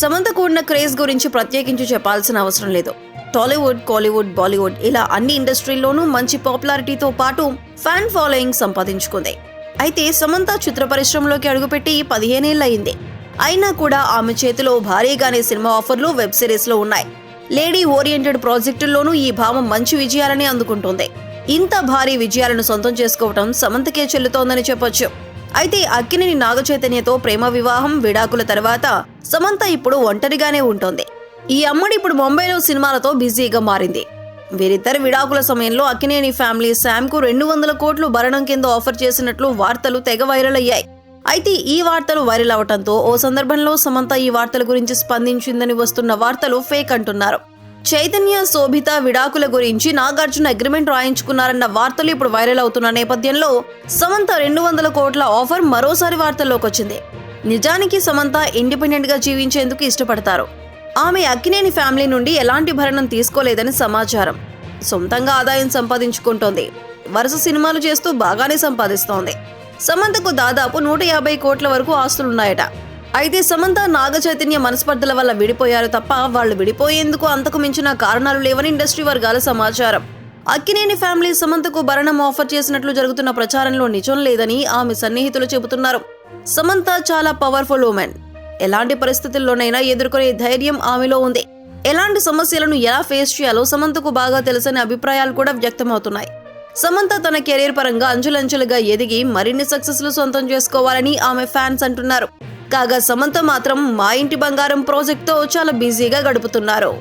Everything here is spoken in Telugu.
సమంత కూడిన క్రేజ్ గురించి ప్రత్యేకించి చెప్పాల్సిన అవసరం లేదు. టాలీవుడ్ కాలీవుడ్ బాలీవుడ్ ఇలా అన్ని ఇండస్ట్రీల్లోనూ మంచి పాపులారిటీతో పాటు ఫ్యాన్ ఫాలోయింగ్ సంపాదించుకుంది. అయితే సమంత చిత్ర పరిశ్రమలోకి అడుగుపెట్టి పదిహేనేళ్ళయింది. అయినా కూడా ఆమె చేతిలో భారీగానే సినిమా ఆఫర్లు వెబ్ సిరీస్లో ఉన్నాయి. లేడీ ఓరియంటెడ్ ప్రాజెక్టుల్లోనూ ఈ భావం మంచి విజయాలని అందుకుంటుంది. ఇంత భారీ విజయాలను సొంతం చేసుకోవటం సమంతకే చెల్లుతోందని చెప్పొచ్చు. అయితే అక్కినేని నాగచైతన్యతో ప్రేమ వివాహం విడాకుల తర్వాత సమంత ఇప్పుడు ఒంటరిగానే ఉంటుంది. ఈ అమ్మడి ఇప్పుడు ముంబైలో సినిమాలతో బిజీగా మారింది. వీరిద్దరు విడాకుల సమయంలో అక్కినేని ఫ్యామిలీ శామ్కు రెండు వందల కోట్లు భరణం కింద ఆఫర్ చేసినట్లు వార్తలు తెగ వైరల్ అయ్యాయి. అయితే ఈ వార్తలు వైరల్ అవటంతో ఓ సందర్భంలో సమంత ఈ వార్తల గురించి స్పందించిందని వస్తున్న వార్తలు ఫేక్ అంటున్నారు. చైతన్య శోభిత విడాకుల గురించి నాగార్జున అగ్రిమెంట్ రాయించుకున్నారన్న వార్తలు ఇప్పుడు వైరల్ అవుతున్న నేపథ్యంలో సమంత రెండు వందల కోట్ల ఆఫర్ మరోసారి వార్తల్లోకి వచ్చింది. నిజానికి సమంత ఇండిపెండెంట్గా జీవించేందుకు ఇష్టపడతారు. ఆమె అక్కినేని ఫ్యామిలీ నుండి ఎలాంటి భరణం తీసుకోలేదని సమాచారం. సొంతంగా ఆదాయం సంపాదించుకుంటోంది. వరుస సినిమాలు చేస్తూ బాగానే సంపాదిస్తోంది. సమంతకు దాదాపు నూట యాభై కోట్ల వరకు ఆస్తులున్నాయట. అయితే సమంత నాగ చైతన్య మనస్పర్ధల వల్ల విడిపోయారు తప్ప వాళ్ళు విడిపోయేందుకు అంతకు మించిన కారణాలు లేవని ఇండస్ట్రీ వర్గాల సమాచారం. అక్కినేని ఫ్యామిలీ సమంతకు భరణం ఆఫర్ చేసినట్లు జరుగుతున్న ప్రచారంలో నిజం లేదని ఆమె సన్నిహితులు చెబుతున్నారు. సమంత చాలా పవర్ఫుల్ ఉమెన్. ఎలాంటి పరిస్థితుల్లోనైనా ఎదుర్కొనే ధైర్యం ఆమెలో ఉంది. ఎలాంటి సమస్యలను ఎలా ఫేస్ చేయాలో సమంతకు బాగా తెలుసనే అభిప్రాయాలు కూడా వ్యక్తమవుతున్నాయి. సమంత తన కెరీర్ పరంగా అంచులంచులుగా ఎదిగి మరిన్ని సక్సెస్లు సొంతం చేసుకోవాలని ఆమె ఫ్యాన్స్ అంటున్నారు. కాగా సమంత మాత్రం మా ఇంటి బంగారం ప్రాజెక్ట్తో చాలా బిజీగా గడుపుతున్నారు.